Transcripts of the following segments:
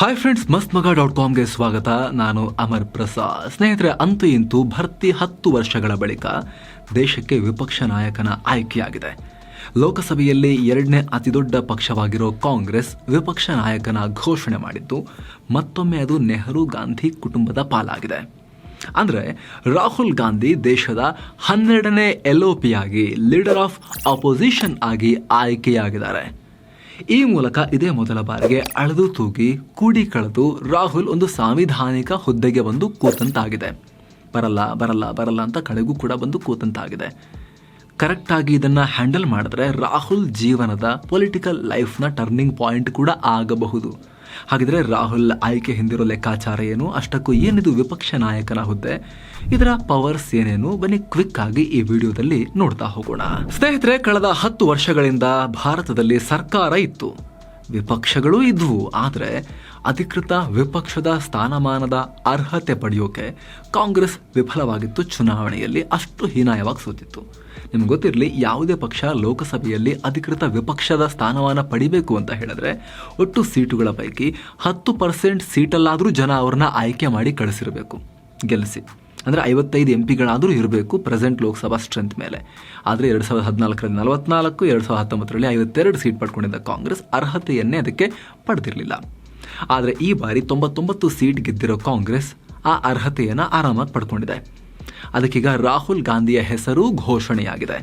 Hi friends ಮಸ್ತ್ ಮಗ dot ಕಾಮ್ಗೆ ಸ್ವಾಗತ. ನಾನು ಅಮರ್ ಪ್ರಸಾದ್. ಸ್ನೇಹಿತರೆ, ಅಂತೂ ಇಂತೂ ಭರ್ತಿ ಹತ್ತು ವರ್ಷಗಳ ಬಳಿಕ ದೇಶಕ್ಕೆ ವಿಪಕ್ಷ ನಾಯಕನ ಆಯ್ಕೆಯಾಗಿದೆ. ಲೋಕಸಭೆಯಲ್ಲಿ ಎರಡನೇ ಅತಿದೊಡ್ಡ ಪಕ್ಷವಾಗಿರೋ ಕಾಂಗ್ರೆಸ್ ವಿಪಕ್ಷ ನಾಯಕನ ಘೋಷಣೆ ಮಾಡಿದ್ದು, ಮತ್ತೊಮ್ಮೆ ಅದು ನೆಹರು ಗಾಂಧಿ ಕುಟುಂಬದ ಪಾಲಾಗಿದೆ. ಅಂದರೆ, ರಾಹುಲ್ ಗಾಂಧಿ ದೇಶದ ಹನ್ನೆರಡನೇ ಎಲ್ ಲೀಡರ್ ಆಫ್ ಅಪೋಸಿಷನ್ ಆಗಿ ಆಯ್ಕೆಯಾಗಿದ್ದಾರೆ. ಈ ಮೂಲಕ ಇದೇ ಮೊದಲ ಬಾರಿಗೆ ಅಳೆದು ತೂಗಿ, ಕೂಡಿ ಕಳೆದು ರಾಹುಲ್ ಒಂದು ಸಾಂವಿಧಾನಿಕ ಹುದ್ದೆಗೆ ಬಂದು ಕೂತಂತಾಗಿದೆ. ಬರಲ್ಲ ಬರಲ್ಲ ಬರಲ್ಲ ಅಂತ ಕಡೆಗೂ ಕೂಡ ಬಂದು ಕೂತಂತಾಗಿದೆ. ಕರೆಕ್ಟಾಗಿ ಇದನ್ನು ಹ್ಯಾಂಡಲ್ ಮಾಡಿದ್ರೆ ರಾಹುಲ್ ಜೀವನದ ಪೊಲಿಟಿಕಲ್ ಲೈಫ್ನ ಟರ್ನಿಂಗ್ ಪಾಯಿಂಟ್ ಕೂಡ ಆಗಬಹುದು. ಹಾಗಿದ್ರೆ ರಾಹುಲ್ ಆಯ್ಕೆ ಹಿಂದಿರೋ ಲೆಕ್ಕಾಚಾರ ಏನು? ಅಷ್ಟಕ್ಕೂ ಏನಿದು ವಿಪಕ್ಷ ನಾಯಕನ ಹುದ್ದೆ? ಇದರ ಪವರ್ಸ್ ಏನೇನು? ಬನ್ನಿ ಕ್ವಿಕ್ ಆಗಿ ಈ ವಿಡಿಯೋದಲ್ಲಿ ನೋಡ್ತಾ ಹೋಗೋಣ. ಸ್ನೇಹಿತರೆ, ಕಳೆದ ಹತ್ತು ವರ್ಷಗಳಿಂದ ಭಾರತದಲ್ಲಿ ಸರ್ಕಾರ ಇತ್ತು. ವಿಪಕ್ಷಗಳು ಇದ್ವು, ಆದರೆ ಅಧಿಕೃತ ವಿಪಕ್ಷದ ಸ್ಥಾನಮಾನದ ಅರ್ಹತೆ ಪಡೆಯೋಕೆ ಕಾಂಗ್ರೆಸ್ ವಿಫಲವಾಗಿತ್ತು ಚುನಾವಣೆಯಲ್ಲಿ ಅಷ್ಟು ಹೀನಾಯವಾಗಿ ಸೋತಿತ್ತು. ನಿಮ್ಗೆ ಗೊತ್ತಿರಲಿ, ಯಾವುದೇ ಪಕ್ಷ ಲೋಕಸಭೆಯಲ್ಲಿ ಅಧಿಕೃತ ವಿಪಕ್ಷದ ಸ್ಥಾನಮಾನ ಪಡಿಬೇಕು ಅಂತ ಹೇಳಿದ್ರೆ ಒಟ್ಟು ಸೀಟುಗಳ ಪೈಕಿ ಹತ್ತು ಪರ್ಸೆಂಟ್ ಸೀಟಲ್ಲಾದರೂ ಜನ ಅವ್ರನ್ನ ಆಯ್ಕೆ ಮಾಡಿ ಕಳಿಸಿರಬೇಕು. ಗೆಲ್ಲಿಸಿ. ಅಂದರೆ ಐವತ್ತೈದು ಎಂ ಪಿಗಳಾದರೂ ಇರಬೇಕು ಪ್ರೆಸೆಂಟ್ ಲೋಕಸಭಾ ಸ್ಟ್ರೆಂತ್ ಮೇಲೆ. ಆದರೆ ಎರಡು ಸಾವಿರದ ಹದಿನಾಲ್ಕರಲ್ಲಿ ನಲವತ್ನಾಲ್ಕು, ಎರಡು ಸಾವಿರದ ಹತ್ತೊಂಬತ್ತರಲ್ಲಿ ಐವತ್ತೆರಡು ಸೀಟ್ ಪಡ್ಕೊಂಡಿದ್ದ ಕಾಂಗ್ರೆಸ್ ಅರ್ಹತೆಯನ್ನೇ ಅದಕ್ಕೆ ಪಡೆದಿರಲಿಲ್ಲ. ಆದರೆ ಈ ಬಾರಿ ತೊಂಬತ್ತೊಂಬತ್ತು ಸೀಟ್ ಗೆದ್ದಿರೋ ಕಾಂಗ್ರೆಸ್ ಆ ಅರ್ಹತೆಯನ್ನು ಆರಾಮಾಗಿ ಪಡ್ಕೊಂಡಿದೆ. ಅದಕ್ಕೀಗ ರಾಹುಲ್ ಗಾಂಧಿಯ ಹೆಸರು ಘೋಷಣೆಯಾಗಿದೆ.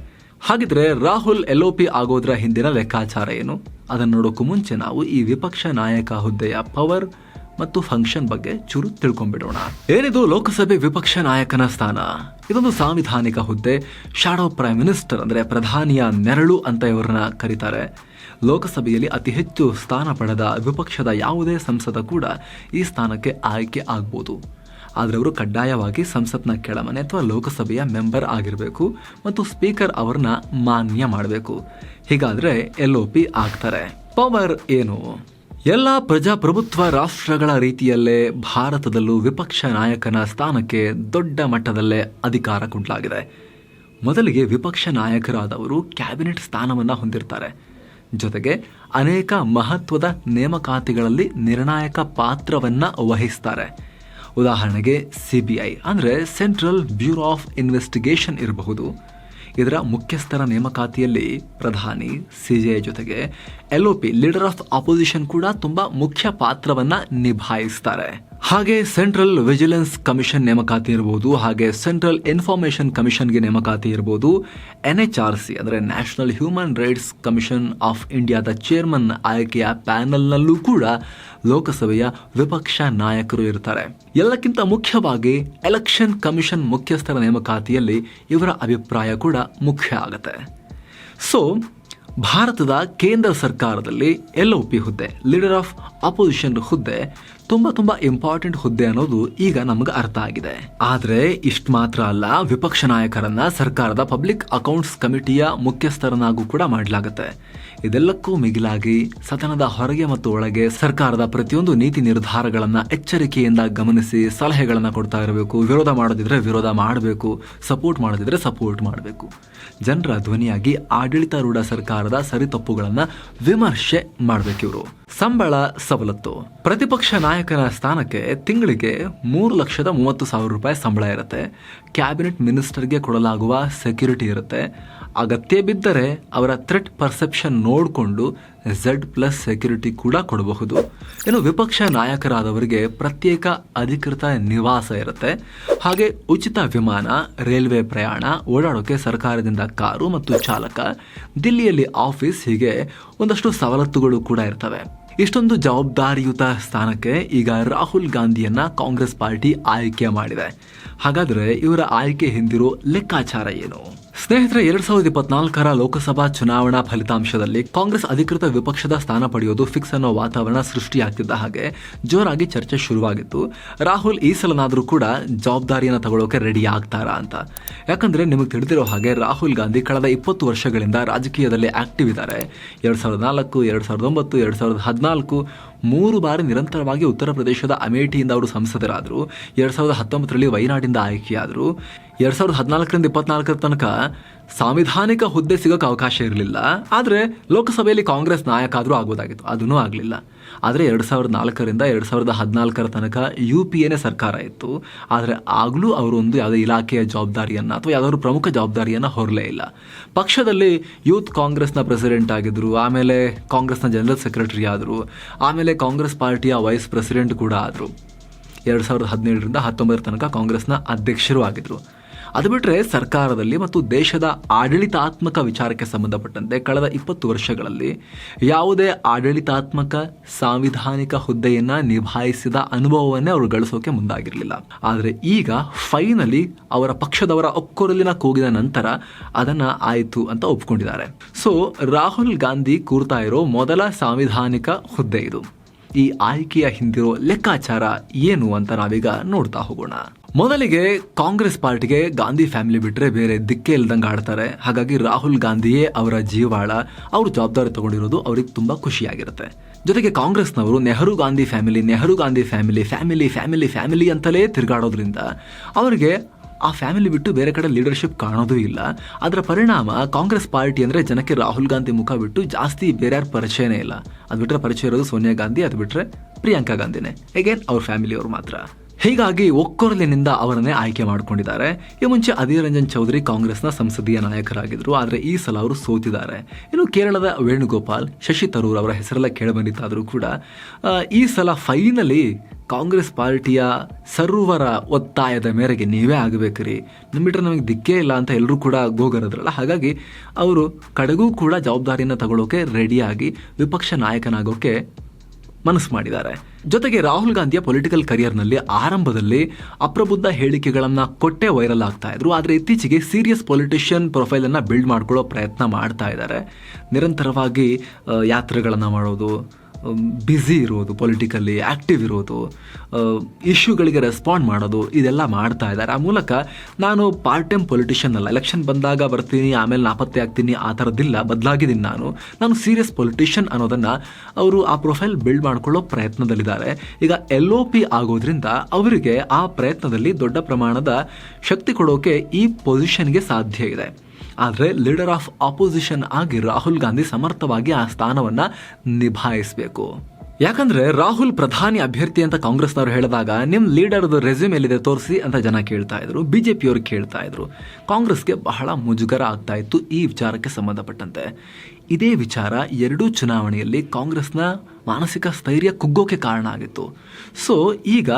ಹಾಗಿದ್ರೆ ರಾಹುಲ್ ಎಲ್ ಒ ಪಿ ಆಗೋದ್ರ ಹಿಂದಿನ ಲೆಕ್ಕಾಚಾರ ಏನು? ಅದನ್ನು ನೋಡೋಕ್ಕೂ ಮುಂಚೆ ನಾವು ಈ ವಿಪಕ್ಷ ನಾಯಕ ಹುದ್ದೆಯ ಪವರ್ ಮತ್ತು ಫಂಕ್ಷನ್ ಬಗ್ಗೆ ಚೂರು ತಿಳ್ಕೊಂಡ್ಬಿಡೋಣ. ಏನಿದು ಲೋಕಸಭೆ ವಿಪಕ್ಷ ನಾಯಕನ ಸ್ಥಾನ? ಇದೊಂದು ಸಾಂವಿಧಾನಿಕ ಹುದ್ದೆ. ಶಾಡೋ ಪ್ರೈಮ್ ಮಿನಿಸ್ಟರ್ ಅಂದ್ರೆ ಪ್ರಧಾನಿಯ ನೆರಳು ಅಂತ ಇವರನ್ನ ಕರೀತಾರೆ. ಲೋಕಸಭೆಯಲ್ಲಿ ಅತಿ ಹೆಚ್ಚು ಸ್ಥಾನ ಪಡೆದ ವಿಪಕ್ಷದ ಯಾವುದೇ ಸಂಸದ ಕೂಡ ಈ ಸ್ಥಾನಕ್ಕೆ ಆಯ್ಕೆ ಆಗ್ಬೋದು. ಆದರೆ ಅವರು ಕಡ್ಡಾಯವಾಗಿ ಸಂಸತ್ನ ಕೆಳಮನೆ ಅಥವಾ ಲೋಕಸಭೆಯ ಮೆಂಬರ್ ಆಗಿರಬೇಕು ಮತ್ತು ಸ್ಪೀಕರ್ ಅವರನ್ನ ಮಾನ್ಯ ಮಾಡಬೇಕು. ಹೀಗಾದರೆ ಎಲ್ ಒ ಪಿ ಆಗ್ತಾರೆ. ಪವರ್ ಏನು? ಎಲ್ಲ ಪ್ರಜಾಪ್ರಭುತ್ವ ರಾಷ್ಟ್ರಗಳ ರೀತಿಯಲ್ಲೇ ಭಾರತದಲ್ಲೂ ವಿಪಕ್ಷ ನಾಯಕನ ಸ್ಥಾನಕ್ಕೆ ದೊಡ್ಡ ಮಟ್ಟದಲ್ಲೇ ಅಧಿಕಾರ ಕುಂಟಲಾಗಿದೆ ಮೊದಲಿಗೆ ವಿಪಕ್ಷ ನಾಯಕರಾದವರು ಕ್ಯಾಬಿನೆಟ್ ಸ್ಥಾನವನ್ನು ಹೊಂದಿರ್ತಾರೆ. ಜೊತೆಗೆ ಅನೇಕ ಮಹತ್ವದ ನೇಮಕಾತಿಗಳಲ್ಲಿ ನಿರ್ಣಾಯಕ ಪಾತ್ರವನ್ನು ವಹಿಸ್ತಾರೆ. ಉದಾಹರಣೆಗೆ ಸಿ ಬಿ ಐ ಅಂದರೆ ಸೆಂಟ್ರಲ್ ಬ್ಯೂರೋ ಆಫ್ ಇನ್ವೆಸ್ಟಿಗೇಷನ್ ಇರಬಹುದು. ಇದರ ಮುಖ್ಯಸ್ಥರ ನೇಮಕಾತಿಯಲ್ಲಿ ಪ್ರಧಾನಿ ಸಿಜೆ ಜೊತೆಗೆ L O P leader of opposition ಕೂಡ ತುಂಬಾ ಮುಖ್ಯ ಪಾತ್ರವನ್ನ ನಿಭಾಯಿಸ್ತಾರೆ. ಹಾಗೆ ಸೆಂಟ್ರಲ್ ವಿಜಿಲೆನ್ಸ್ ಕಮಿಷನ್ ನೇಮಕಾತಿ ಇರ್ಬೋದು, ಹಾಗೆ ಸೆಂಟ್ರಲ್ ಇನ್ಫಾರ್ಮೇಶನ್ ಕಮಿಷನ್ಗೆ ನೇಮಕಾತಿ ಇರ್ಬೋದು ಎನ್ ಎಚ್ ಆರ್ ಸಿ ಅಂದರೆ national human rights commission of ಇಂಡಿಯಾದ ಚೇರ್ಮನ್ ಆಯ್ಕೆಯ ಪ್ಯಾನಲ್ನಲ್ಲೂ ಕೂಡ ಲೋಕಸಭೆಯ ವಿಪಕ್ಷ ನಾಯಕರು ಇರ್ತಾರೆ. ಎಲ್ಲಕ್ಕಿಂತ ಮುಖ್ಯವಾಗಿ ಎಲೆಕ್ಷನ್ ಕಮಿಷನ್ ಮುಖ್ಯಸ್ಥರ ನೇಮಕಾತಿಯಲ್ಲಿ ಇವರ ಅಭಿಪ್ರಾಯ ಕೂಡ ಮುಖ್ಯ ಆಗುತ್ತೆ. ಸೊ ಭಾರತದ ಕೇಂದ್ರ ಸರ್ಕಾರದಲ್ಲಿ ಎಲ್ ಒ ಪಿ ಹುದ್ದೆ, ಲೀಡರ್ ಆಫ್ ಅಪೋಸಿಷನ್ ಹುದ್ದೆ ತುಂಬಾ ತುಂಬಾ ಇಂಪಾರ್ಟೆಂಟ್ ಹುದ್ದೆ ಅನ್ನೋದು ಈಗ ನಮ್ಗೆ ಅರ್ಥ ಆಗಿದೆ. ಆದ್ರೆ ಇಷ್ಟ ಮಾತ್ರ ಅಲ್ಲ, ವಿಪಕ್ಷ ನಾಯಕರನ್ನ ಸರ್ಕಾರದ ಪಬ್ಲಿಕ್ ಅಕೌಂಟ್ಸ್ ಕಮಿಟಿಯ ಮುಖ್ಯಸ್ಥರನ್ನಾಗೂ ಕೂಡ ಮಾಡಲಾಗುತ್ತೆ. ಇದೆಲ್ಲಕ್ಕೂ ಮಿಗಿಲಾಗಿ ಸದನದ ಹೊರಗೆ ಮತ್ತು ಒಳಗೆ ಸರ್ಕಾರದ ಪ್ರತಿಯೊಂದು ನೀತಿ ನಿರ್ಧಾರಗಳನ್ನ ಎಚ್ಚರಿಕೆಯಿಂದ ಗಮನಿಸಿ ಸಲಹೆಗಳನ್ನ ಕೊಡ್ತಾ ಇರಬೇಕು, ವಿರೋಧ ಮಾಡೋದಿದ್ರೆ ವಿರೋಧ ಮಾಡಬೇಕು ಸಪೋರ್ಟ್ ಮಾಡೋದಿದ್ರೆ ಸಪೋರ್ಟ್ ಮಾಡಬೇಕು. ಜನರ ಧ್ವನಿಯಾಗಿ ಆಡಳಿತಾರೂಢ ಸರ್ಕಾರದ ಸರಿತಪ್ಪುಗಳನ್ನ ವಿಮರ್ಶೆ ಮಾಡಬೇಕಿವರು. ಸಂಬಳ ಸವಲತ್ತು. ಪ್ರತಿಪಕ್ಷ ನಾಯಕನ ಸ್ಥಾನಕ್ಕೆ ತಿಂಗಳಿಗೆ ಮೂರು ಲಕ್ಷದ ಮೂವತ್ತು ಸಾವಿರ ರೂಪಾಯಿ ಸಂಬಳ ಇರುತ್ತೆ. ಕ್ಯಾಬಿನೆಟ್ ಮಿನಿಸ್ಟರ್ಗೆ ಕೊಡಲಾಗುವ ಸೆಕ್ಯೂರಿಟಿ ಇರುತ್ತೆ. ಅಗತ್ಯ ಬಿದ್ದರೆ ಅವರ ಥ್ರೆಟ್ ಪರ್ಸೆಪ್ಷನ್ ನೋಡಿಕೊಂಡು ಝೆಡ್ ಪ್ಲಸ್ ಸೆಕ್ಯೂರಿಟಿ ಕೂಡ ಕೊಡಬಹುದು. ಇನ್ನು ವಿಪಕ್ಷ ನಾಯಕರಾದವರಿಗೆ ಪ್ರತ್ಯೇಕ ಅಧಿಕೃತ ನಿವಾಸ ಇರುತ್ತೆ. ಹಾಗೆ ಉಚಿತ ವಿಮಾನ, ರೈಲ್ವೆ ಪ್ರಯಾಣ, ಓಡಾಡೋಕೆ ಸರ್ಕಾರದಿಂದ ಕಾರು ಮತ್ತು ಚಾಲಕ, ದಿಲ್ಲಿಯಲ್ಲಿ ಆಫೀಸ್ ಹೀಗೆ ಒಂದಷ್ಟು ಸವಲತ್ತುಗಳು ಕೂಡ ಇರ್ತವೆ. ಇಷ್ಟೊಂದು ಜವಾಬ್ದಾರಿಯುತ ಸ್ಥಾನಕ್ಕೆ ಈಗ ರಾಹುಲ್ ಗಾಂಧಿಯನ್ನ ಕಾಂಗ್ರೆಸ್ ಪಾರ್ಟಿ ಆಯ್ಕೆ ಮಾಡಿದೆ. ಹಾಗಾದ್ರೆ ಇವರ ಆಯ್ಕೆ ಹಿಂದಿರೋ ಲೆಕ್ಕಾಚಾರ ಏನು? ಸ್ನೇಹಿತರೆ, ಎರಡ್ ಸಾವಿರದ ಇಪ್ಪತ್ನಾಲ್ಕರ ಲೋಕಸಭಾ ಚುನಾವಣಾ ಫಲಿತಾಂಶದಲ್ಲಿ ಕಾಂಗ್ರೆಸ್ ಅಧಿಕೃತ ವಿಪಕ್ಷದ ಸ್ಥಾನ ಪಡೆಯೋದು ಫಿಕ್ಸ್ ಅನ್ನೋ ವಾತಾವರಣ ಸೃಷ್ಟಿಯಾಗ್ತಿದ್ದ ಹಾಗೆ ಜೋರಾಗಿ ಚರ್ಚೆ ಶುರುವಾಗಿತ್ತು. ರಾಹುಲ್ ಈ ಸಲನಾದರೂ ಕೂಡ ಜವಾಬ್ದಾರಿಯನ್ನು ತಗೊಳ್ಳೋಕೆ ರೆಡಿ ಆಗ್ತಾರಾ ಅಂತ. ಯಾಕಂದ್ರೆ ನಿಮಗೆ ತಿಳಿದಿರೋ ಹಾಗೆ ರಾಹುಲ್ ಗಾಂಧಿ ಕಳೆದ ಇಪ್ಪತ್ತು ವರ್ಷಗಳಿಂದ ರಾಜಕೀಯದಲ್ಲಿ ಆಕ್ಟಿವ್ ಇದ್ದಾರೆ ಎರಡ್ ಸಾವಿರದ ನಾಲ್ಕು, ಎರಡ್ ಸಾವಿರದ ಒಂಬತ್ತು, ಎರಡ್ ಸಾವಿರದ ಹದಿನಾಲ್ಕು ಮೂರು ಬಾರಿ ನಿರಂತರವಾಗಿ ಉತ್ತರ ಪ್ರದೇಶದ ಅಮೇಠಿಯಿಂದ ಅವರು ಸಂಸದರಾದರು. ಎರಡ್ ಸಾವಿರದ ಹತ್ತೊಂಬತ್ತರಲ್ಲಿ ವಯನಾಡಿಂದ ಆಯ್ಕೆಯಾದರು. ಎರಡ್ ಸಾವಿರದ ಹದಿನಾಲ್ಕರಿಂದ ಇಪ್ಪತ್ನಾಲ್ಕರ ತನಕ ಸಾಂವಿಧಾನಿಕ ಹುದ್ದೆ ಸಿಗೋಕೆ ಅವಕಾಶ ಇರಲಿಲ್ಲ. ಆದರೆ ಲೋಕಸಭೆಯಲ್ಲಿ ಕಾಂಗ್ರೆಸ್ ನಾಯಕ ಆದರೂ ಆಗೋದಾಗಿತ್ತು ಅದೂ ಆಗಲಿಲ್ಲ. ಆದರೆ ಎರಡು ಸಾವಿರದ ನಾಲ್ಕರಿಂದ ಎರಡು ಸಾವಿರದ ಹದಿನಾಲ್ಕರ ತನಕ ಯು ಪಿ ಎನೇ ಸರ್ಕಾರ ಇತ್ತು. ಆದರೆ ಆಗಲೂ ಅವರೊಂದು ಯಾವುದೇ ಇಲಾಖೆಯ ಜವಾಬ್ದಾರಿಯನ್ನು ಅಥವಾ ಯಾವ್ದಾದ್ರು ಪ್ರಮುಖ ಜವಾಬ್ದಾರಿಯನ್ನು ಹೊರಲೇ ಇಲ್ಲ. ಪಕ್ಷದಲ್ಲಿ ಯೂತ್ ಕಾಂಗ್ರೆಸ್ನ ಪ್ರೆಸಿಡೆಂಟ್ ಆಗಿದ್ರು, ಆಮೇಲೆ ಕಾಂಗ್ರೆಸ್ನ ಜನರಲ್ ಸೆಕ್ರೆಟರಿ ಆದರು, ಆಮೇಲೆ ಕಾಂಗ್ರೆಸ್ ಪಾರ್ಟಿಯ ವೈಸ್ ಪ್ರೆಸಿಡೆಂಟ್ ಕೂಡ ಆದರು. ಎರಡು ಸಾವಿರದ ಹದಿನೇಳರಿಂದ ಹತ್ತೊಂಬತ್ತರ ತನಕ ಕಾಂಗ್ರೆಸ್ನ ಅಧ್ಯಕ್ಷರು ಆಗಿದ್ರು. ಅದು ಬಿಟ್ಟರೆ ಸರ್ಕಾರದಲ್ಲಿ ಮತ್ತು ದೇಶದ ಆಡಳಿತಾತ್ಮಕ ವಿಚಾರಕ್ಕೆ ಸಂಬಂಧಪಟ್ಟಂತೆ ಕಳೆದ ಇಪ್ಪತ್ತು ವರ್ಷಗಳಲ್ಲಿ ಯಾವುದೇ ಆಡಳಿತಾತ್ಮಕ ಸಾಂವಿಧಾನಿಕ ಹುದ್ದೆಯನ್ನು ನಿಭಾಯಿಸಿದ ಅನುಭವವನ್ನೇ ಅವರು ಗಳಿಸೋಕೆ ಮುಂದಾಗಿರಲಿಲ್ಲ. ಆದರೆ ಈಗ ಫೈನಲಿ ಅವರ ಪಕ್ಷದವರ ಒಕ್ಕೊರಲಿನ ಕೂಗಿದ ನಂತರ ಅದನ್ನು ಆಯಿತು ಅಂತ ಒಪ್ಕೊಂಡಿದ್ದಾರೆ. ಸೊ ರಾಹುಲ್ ಗಾಂಧಿ ಕೂರ್ತಾ ಇರೋ ಮೊದಲ ಸಾಂವಿಧಾನಿಕ ಹುದ್ದೆ ಇದು. ಈ ಆಯ್ಕೆಯ ಹಿಂದಿರೋ ಲೆಕ್ಕಾಚಾರ ಏನು ಅಂತ ನಾವೀಗ ನೋಡ್ತಾ ಹೋಗೋಣ. ಮೊದಲಿಗೆ ಕಾಂಗ್ರೆಸ್ ಪಾರ್ಟಿಗೆ ಗಾಂಧಿ ಫ್ಯಾಮಿಲಿ ಬಿಟ್ಟರೆ ಬೇರೆ ದಿಕ್ಕೇ ಇಲ್ದಂಗೆ ಆಡ್ತಾರೆ. ಹಾಗಾಗಿ ರಾಹುಲ್ ಗಾಂಧಿಯೇ ಅವರ ಜೀವಾಳ, ಅವರು ಜವಾಬ್ದಾರಿ ತಗೊಂಡಿರೋದು ಅವ್ರಿಗೆ ತುಂಬಾ ಖುಷಿಯಾಗಿರುತ್ತೆ. ಜೊತೆಗೆ ಕಾಂಗ್ರೆಸ್ನವರು Nehru Gandhi family, Nehru Gandhi family family family family ಅಂತಲೇ ತಿರುಗಾಡೋದ್ರಿಂದ ಅವರಿಗೆ ಆ ಫ್ಯಾಮಿಲಿ ಬಿಟ್ಟು ಬೇರೆ ಕಡೆ ಲೀಡರ್ಶಿಪ್ ಕಾಣೋದೂ ಇಲ್ಲ. ಅದರ ಪರಿಣಾಮ ಕಾಂಗ್ರೆಸ್ ಪಾರ್ಟಿ ಅಂದ್ರೆ ಜನಕ್ಕೆ ರಾಹುಲ್ ಗಾಂಧಿ ಮುಖ ಬಿಟ್ಟು ಜಾಸ್ತಿ ಬೇರೆ ಯಾರ ಪರಿಚಯನೇ ಇಲ್ಲ. ಅದು ಬಿಟ್ಟರೆ ಪರಿಚಯ ಇರೋದು ಸೋನಿಯಾ ಗಾಂಧಿ, ಅದು ಬಿಟ್ಟರೆ ಪ್ರಿಯಾಂಕಾ ಗಾಂಧಿನೇ. ಅಗೇನ್ ಅವ್ರ ಫ್ಯಾಮಿಲಿಯವರು ಮಾತ್ರ. ಹೀಗಾಗಿ ಒಕ್ಕೊರಲಿನಿಂದ ಅವರನ್ನೇ ಆಯ್ಕೆ ಮಾಡಿಕೊಂಡಿದ್ದಾರೆ. ಈ ಮುಂಚೆ ಅಧೀರ್ ರಂಜನ್ ಚೌಧರಿ ಕಾಂಗ್ರೆಸ್ನ ಸಂಸದೀಯ ನಾಯಕರಾಗಿದ್ದರು. ಆದರೆ ಈ ಸಲ ಅವರು ಸೋತಿದ್ದಾರೆ. ಇನ್ನು ಕೇರಳದ ವೇಣುಗೋಪಾಲ್, ಶಶಿ ತರೂರ್ ಅವರ ಹೆಸರೆಲ್ಲ ಕೇಳಬಂದಿತ್ತಾದರೂ ಕೂಡ ಈ ಸಲ ಫೈನಲಿ ಕಾಂಗ್ರೆಸ್ ಪಾರ್ಟಿಯ ಸರ್ವರ ಒತ್ತಾಯದ ಮೇರೆಗೆ ನೀವೇ ಆಗಬೇಕ್ರಿ. ಬಿಟ್ಟರೆ ನಮಗೆ ದಿಕ್ಕೇ ಇಲ್ಲ ಅಂತ ಎಲ್ಲರೂ ಕೂಡ ಗೋಗರದ್ರಲ್ಲ. ಹಾಗಾಗಿ ಅವರು ಕಡೆಗೂ ಕೂಡ ಜವಾಬ್ದಾರಿಯನ್ನು ತಗೊಳ್ಳೋಕೆ ರೆಡಿಯಾಗಿ ವಿಪಕ್ಷ ನಾಯಕನಾಗೋಕೆ ಮನಸ್ಸು ಮಾಡಿದ್ದಾರೆ. ಜೊತೆಗೆ ರಾಹುಲ್ ಗಾಂಧಿಯ ಪೊಲಿಟಿಕಲ್ ಕರಿಯರ್ನಲ್ಲಿ ಆರಂಭದಲ್ಲಿ ಅಪ್ರಬುದ್ಧ ಹೇಳಿಕೆಗಳನ್ನು ಕೊಟ್ಟೆ ವೈರಲ್ ಆಗ್ತಾ ಇದ್ರು. ಆದರೆ ಇತ್ತೀಚೆಗೆ ಸೀರಿಯಸ್ ಪೊಲಿಟಿಷಿಯನ್ ಪ್ರೊಫೈಲನ್ನು ಬಿಲ್ಡ್ ಮಾಡ್ಕೊಳ್ಳೋ ಪ್ರಯತ್ನ ಮಾಡ್ತಾ ಇದ್ದಾರೆ ನಿರಂತರವಾಗಿ ಯಾತ್ರೆಗಳನ್ನು ಮಾಡೋದು ಬ್ಯುಸಿ ಇರೋದು ಪೊಲಿಟಿಕಲಿ ಆ್ಯಕ್ಟಿವ್ ಇರೋದು ಇಶ್ಯೂಗಳಿಗೆ ರೆಸ್ಪಾಂಡ್ ಮಾಡೋದು, ಇದೆಲ್ಲ ಮಾಡ್ತಾ ಇದ್ದಾರೆ. ಆ ಮೂಲಕ ನಾನು ಪಾರ್ಟ್ ಟೈಮ್ ಪೊಲಿಟಿಷಿಯನ್ ಅಲ್ಲ. ಎಲೆಕ್ಷನ್ ಬಂದಾಗ ಬರ್ತೀನಿ, ಆಮೇಲೆ ನಾಪತ್ತೆ ಆಗ್ತೀನಿ, ಆ ಥರದ್ದಿಲ್ಲ. ಬದಲಾಗಿದ್ದೀನಿ ನಾನು. ನಾನು ಸೀರಿಯಸ್ ಪೊಲಿಟಿಷಿಯನ್ ಅನ್ನೋದನ್ನು ಅವರು ಆ ಪ್ರೊಫೈಲ್ ಬಿಲ್ಡ್ ಮಾಡ್ಕೊಳ್ಳೋ ಪ್ರಯತ್ನದಲ್ಲಿದ್ದಾರೆ. ಈಗ ಎಲ್ ಒ ಪಿ ಆಗೋದ್ರಿಂದ ಅವರಿಗೆ ಆ ಪ್ರಯತ್ನದಲ್ಲಿ ದೊಡ್ಡ ಪ್ರಮಾಣದ ಶಕ್ತಿ ಕೊಡೋಕೆ ಈ ಪೊಸಿಷನ್ಗೆ ಸಾಧ್ಯ ಇದೆ. ಆದರೆ ಲೀಡರ್ ಆಫ್ ಆಪೋಸಿಷನ್ ಆಗಿ ರಾಹುಲ್ ಗಾಂಧಿ ಸಮರ್ಥವಾಗಿ ಆ ಸ್ಥಾನವನ್ನು ನಿಭಾಯಿಸಬೇಕು. ಯಾಕಂದ್ರೆ ರಾಹುಲ್ ಪ್ರಧಾನಿ ಅಭ್ಯರ್ಥಿ ಅಂತ ಕಾಂಗ್ರೆಸ್ನವರು ಹೇಳಿದಾಗ ನಿಮ್ಮ ಲೀಡರ್ದು ರೆಸ್ಯೂಮ್ ಎಲ್ಲಿದೆ ತೋರಿಸಿ ಅಂತ ಜನ ಕೇಳ್ತಾ ಇದ್ರು. ಬಿಜೆಪಿಯವರು ಕೇಳ್ತಾ ಇದ್ರು. ಕಾಂಗ್ರೆಸ್ಗೆ ಬಹಳ ಮುಜುಗರ ಆಗ್ತಾ ಇತ್ತು ಈ ವಿಚಾರಕ್ಕೆ ಸಂಬಂಧಪಟ್ಟಂತೆ. ಇದೇ ವಿಚಾರ ಎರಡೂ ಚುನಾವಣೆಯಲ್ಲಿ ಕಾಂಗ್ರೆಸ್ನ ಮಾನಸಿಕ ಸ್ಥೈರ್ಯ ಕುಗ್ಗೋಕೆ ಕಾರಣ ಆಗಿತ್ತು. ಸೊ ಈಗ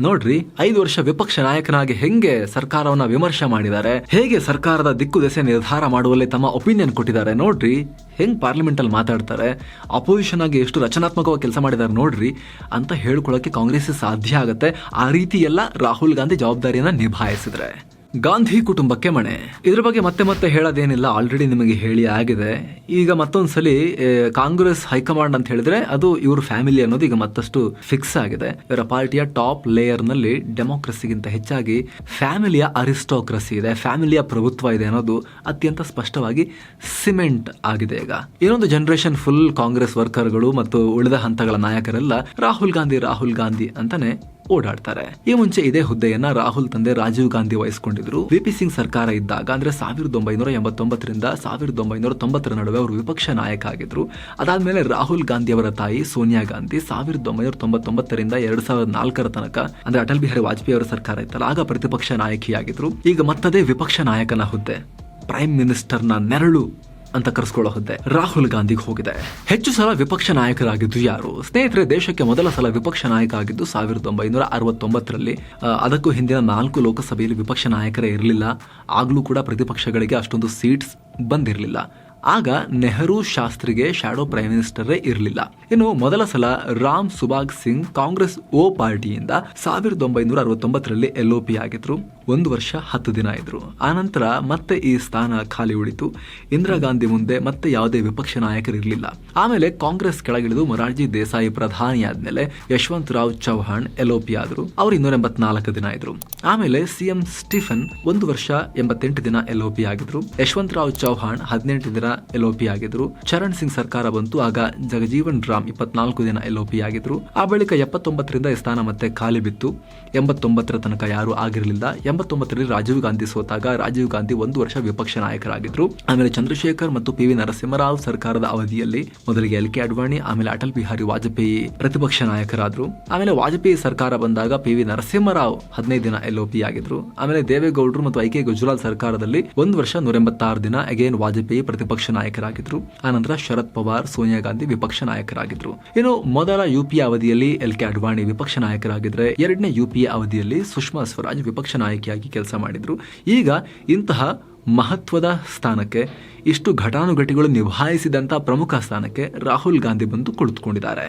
ನೋಡ್ರಿ, ಐದು ವರ್ಷ ವಿಪಕ್ಷ ನಾಯಕನಾಗಿ ಹೆಂಗೆ ಸರ್ಕಾರವನ್ನ ವಿಮರ್ಶೆ ಮಾಡಿದ್ದಾರೆ, ಹೇಗೆ ಸರ್ಕಾರದ ದಿಕ್ಕು ದೆಸೆ ನಿರ್ಧಾರ ಮಾಡುವಲ್ಲಿ ತಮ್ಮ ಒಪಿನಿಯನ್ ಕೊಟ್ಟಿದ್ದಾರೆ ನೋಡ್ರಿ, ಹೆಂಗ್ ಪಾರ್ಲಿಮೆಂಟ್ ಅಲ್ಲಿ ಮಾತಾಡ್ತಾರೆ ಅಪೋಸಿಷನ್ ಆಗಿ ಎಷ್ಟು ರಚನಾತ್ಮಕವಾಗಿ ಕೆಲಸ ಮಾಡಿದ್ದಾರೆ ನೋಡ್ರಿ ಅಂತ ಹೇಳ್ಕೊಳ್ಳೋಕೆ ಕಾಂಗ್ರೆಸ್ ಸಾಧ್ಯ ಆಗುತ್ತೆ. ಆ ರೀತಿ ಎಲ್ಲ ರಾಹುಲ್ ಗಾಂಧಿ ಜವಾಬ್ದಾರಿಯನ್ನ ನಿಭಾಯಿಸಿದ್ರೆ. ಗಾಂಧಿ ಕುಟುಂಬಕ್ಕೆ ಮಣೆ. ಇದ್ರ ಬಗ್ಗೆ ಮತ್ತೆ ಮತ್ತೆ ಹೇಳೋದೇನಿಲ್ಲ ಆಲ್ರೆಡಿ ನಿಮಗೆ ಹೇಳಿ ಆಗಿದೆ. ಈಗ ಮತ್ತೊಂದ್ಸಲಿ ಕಾಂಗ್ರೆಸ್ ಹೈಕಮಾಂಡ್ ಅಂತ ಹೇಳಿದ್ರೆ ಅದು ಇವ್ರ ಫ್ಯಾಮಿಲಿ ಅನ್ನೋದು ಈಗ ಮತ್ತಷ್ಟು ಫಿಕ್ಸ್ ಆಗಿದೆ. ಇವರ ಪಾರ್ಟಿಯ ಟಾಪ್ ಲೇಯರ್ನಲ್ಲಿ ಡೆಮೋಕ್ರಸಿಗಿಂತ ಹೆಚ್ಚಾಗಿ ಫ್ಯಾಮಿಲಿಯ ಅರಿಸ್ಟೋಕ್ರಸಿ ಇದೆ ಫ್ಯಾಮಿಲಿಯ ಪ್ರಭುತ್ವ ಇದೆ ಅನ್ನೋದು ಅತ್ಯಂತ ಸ್ಪಷ್ಟವಾಗಿ ಸಿಮೆಂಟ್ ಆಗಿದೆ ಈಗ. ಇನ್ನೊಂದು ಜನರೇಷನ್ ಫುಲ್ ಕಾಂಗ್ರೆಸ್ ವರ್ಕರ್ಗಳು ಮತ್ತು ಉಳಿದ ಹಂತಗಳ ನಾಯಕರೆಲ್ಲ ರಾಹುಲ್ ಗಾಂಧಿ ರಾಹುಲ್ ಗಾಂಧಿ ಅಂತಾನೆ ಓಡಾಡ್ತಾರೆ. ಈ ಮುಂಚೆ ಇದೇ ಹುದ್ದೆಯನ್ನ ರಾಹುಲ್ ತಂದೆ ರಾಜೀವ್ ಗಾಂಧಿ ವಹಿಸಿಕೊಂಡಿದ್ರು. ವಿಪಿ ಸಿಂಗ್ ಸರ್ಕಾರ ಇದ್ದಾಗ ಅಂದ್ರೆ ಸಾವಿರದ ಒಂಬೈನೂರ ಎಂಬತ್ತೊಂಬತ್ತರಿಂದ ಸಾವಿರದ ಒಂಬೈನೂರ ತೊಂಬತ್ತರ ನಡುವೆ ಅವರು ವಿಪಕ್ಷ ನಾಯಕ ಆಗಿದ್ರು. ಅದಾದ್ಮೇಲೆ ರಾಹುಲ್ ಗಾಂಧಿ ಅವರ ತಾಯಿ ಸೋನಿಯಾ ಗಾಂಧಿ ಸಾವಿರದ ಒಂಬೈನೂರ ತೊಂಬತ್ತೊಂಬತ್ತರಿಂದ ಎರಡ್ ಸಾವಿರದ ನಾಲ್ಕರ ತನಕ ಅಂದ್ರೆ ಅಟಲ್ ಬಿಹಾರಿ ವಾಜಪೇಯಿ ಅವರ ಸರ್ಕಾರ ಇತ್ತಲ್ಲ, ಆಗ ಪ್ರತಿಪಕ್ಷ ನಾಯಕಿಯಾಗಿದ್ರು. ಈಗ ಮತ್ತದೇ ವಿಪಕ್ಷ ನಾಯಕನ ಹುದ್ದೆ. ಪ್ರೈಮ್ ಮಿನಿಸ್ಟರ್ನ ನೆರಳು. ಅಂತ ಕರೆಸ್ಕೊಳ್ಳೋ ಹುದ್ದೆ ರಾಹುಲ್ ಗಾಂಧಿಗೆ ಹೋಗಿದೆ. ಹೆಚ್ಚು ಸಲ ವಿಪಕ್ಷ ನಾಯಕರಾಗಿದ್ದು ಯಾರು? ಸ್ನೇಹಿತರೆ, ದೇಶಕ್ಕೆ ಮೊದಲ ಸಲ ವಿಪಕ್ಷ ನಾಯಕ ಆಗಿದ್ದು ಸಾವಿರದ ಒಂಬೈನೂರ ಅರವತ್ತೊಂಬತ್ತರಲ್ಲಿ ಅದಕ್ಕೂ ಹಿಂದಿನ ನಾಲ್ಕು ಲೋಕಸಭೆಯಲ್ಲಿ ವಿಪಕ್ಷ ನಾಯಕರೇ ಇರಲಿಲ್ಲ. ಆಗಲೂ ಕೂಡ ಪ್ರತಿಪಕ್ಷಗಳಿಗೆ ಅಷ್ಟೊಂದು ಸೀಟ್ಸ್ ಬಂದಿರಲಿಲ್ಲ. ಆಗ ನೆಹರು ಶಾಸ್ತ್ರಿಗೆ ಶಾಡೋ ಪ್ರೈಮ್ ಮಿನಿಸ್ಟರೇ ಇರಲಿಲ್ಲ. ಇನ್ನು ಮೊದಲ ಸಲ ರಾಮ್ ಸುಭಾಗ್ ಸಿಂಗ್ ಕಾಂಗ್ರೆಸ್ ಓ ಪಾರ್ಟಿಯಿಂದ ಸಾವಿರದ ಒಂಬೈನೂರ ಅರವತ್ತೊಂಬತ್ತರಲ್ಲಿ ಎಲ್ ಆಗಿದ್ರು. ಒಂದು ವರ್ಷ ಹತ್ತು ದಿನ ಇದ್ರು. ಆನಂತರ ಮತ್ತೆ ಈ ಸ್ಥಾನ ಖಾಲಿ ಉಳಿತು. ಇಂದಿರಾ ಗಾಂಧಿ ಮುಂದೆ ಮತ್ತೆ ಯಾವುದೇ ವಿಪಕ್ಷ ನಾಯಕರಿರಲಿಲ್ಲ. ಆಮೇಲೆ ಕಾಂಗ್ರೆಸ್ ಕೆಳಗಿಳಿದು ಮೊರಾರ್ಜಿ ದೇಸಾಯಿ ಪ್ರಧಾನಿ ಆದ್ಮೇಲೆ ಯಶವಂತ್ ರಾವ್ ಚೌಹಾಣ್ ಎಲ್ಒಪಿ ಆದರು. ಅವ್ರು ಇನ್ನೂರ ಎಂಬತ್ನಾಲ್ಕು ದಿನ ಇದ್ರು. ಆಮೇಲೆ ಸಿಎಂ ಸ್ಟೀಫನ್ ಒಂದು ವರ್ಷ ಎಂಬತ್ತೆಂಟು ದಿನ ಎಲ್ಒಪಿ ಆಗಿದ್ರು. ಯಶವಂತ್ ರಾವ್ ಚೌಹಾಣ್ ಹದಿನೆಂಟು ದಿನ ಎಲ್ಒಪಿ ಆಗಿದ್ರು. ಚರಣ್ ಸಿಂಗ್ ಸರ್ಕಾರ ಬಂತು, ಆಗ ಜಗಜೀವನ್ ರಾಮ್ ಇಪ್ಪತ್ನಾಲ್ಕು ದಿನ ಎಲ್ಒಪಿ ಆಗಿದ್ರು. ಆ ಬಳಿಕ ಎಪ್ಪತ್ತೊಂಬತ್ತರಿಂದ ಈ ಸ್ಥಾನ ಮತ್ತೆ ಖಾಲಿ ಬಿತ್ತು. ಎಂಬತ್ತೊಂಬತ್ತರ ತನಕ ಯಾರು ಆಗಿರಲಿಲ್ಲ. ಎಂಬತ್ತೊಂಬತ್ತರಲ್ಲಿ ರಾಜೀವ್ ಗಾಂಧಿ ಸೋತಾಗ ರಾಜೀವ್ ಗಾಂಧಿ ಒಂದು ವರ್ಷ ವಿಪಕ್ಷ ನಾಯಕರಾಗಿದ್ರು. ಆಮೇಲೆ ಚಂದ್ರಶೇಖರ್ ಮತ್ತು ಪಿ ವಿ ನರಸಿಂಹರಾವ್ ಸರ್ಕಾರದ ಅವಧಿಯಲ್ಲಿ ಮೊದಲಿಗೆ ಎಲ್ ಕೆ ಅಡ್ವಾಣಿ, ಆಮೇಲೆ ಅಟಲ್ ಬಿಹಾರಿ ವಾಜಪೇಯಿ ಪ್ರತಿಪಕ್ಷ ನಾಯಕರಾದ್ರು. ಆಮೇಲೆ ವಾಜಪೇಯಿ ಸರ್ಕಾರ ಬಂದಾಗ ಪಿ ವಿ ನರಸಿಂಹರಾವ್ ಹದಿನೈದು ದಿನ ಎಲ್ ಪಿ ಆಗಿದ್ರು. ಆಮೇಲೆ ದೇವೇಗೌಡರು ಮತ್ತು ಐ ಕೆ ಗುಜರಾಲ್ ಸರ್ಕಾರದಲ್ಲಿ ಒಂದು ವರ್ಷ ನೂರ ಎಂಬತ್ತಾರು ದಿನ ಅಗೇನ್ ವಾಜಪೇಯಿ ಪ್ರತಿಪಕ್ಷ ನಾಯಕರಾಗಿದ್ರು. ಆನಂತರ ಶರದ್ ಪವಾರ್, ಸೋನಿಯಾ ಗಾಂಧಿ ವಿಪಕ್ಷ ನಾಯಕರಾಗಿದ್ರು. ಇನ್ನು ಮೊದಲ ಯುಪಿಎ ಅವಧಿಯಲ್ಲಿ ಎಲ್ ಕೆ ಅಡ್ವಾಣಿ ವಿಪಕ್ಷ ನಾಯಕರಾಗಿದ್ರೆ, ಎರಡನೇ ಯುಪಿಎ ಅವಧಿಯಲ್ಲಿ ಸುಷ್ಮಾ ಸ್ವರಾಜ್ ವಿಪಕ್ಷ ನಾಯಕಿಯಾಗಿ ಕೆಲಸ ಮಾಡಿದ್ರು. ಈಗ ಇಂತಹ ಮಹತ್ವದ ಸ್ಥಾನಕ್ಕೆ ಇಷ್ಟು ಘಟಾನುಘಟಿಗಳು ನಿಭಾಯಿಸಿದಂತ ಪ್ರಮುಖ ಸ್ಥಾನಕ್ಕೆ ರಾಹುಲ್ ಗಾಂಧಿ ಬಂದು ಕುಳಿತುಕೊಂಡಿದ್ದಾರೆ.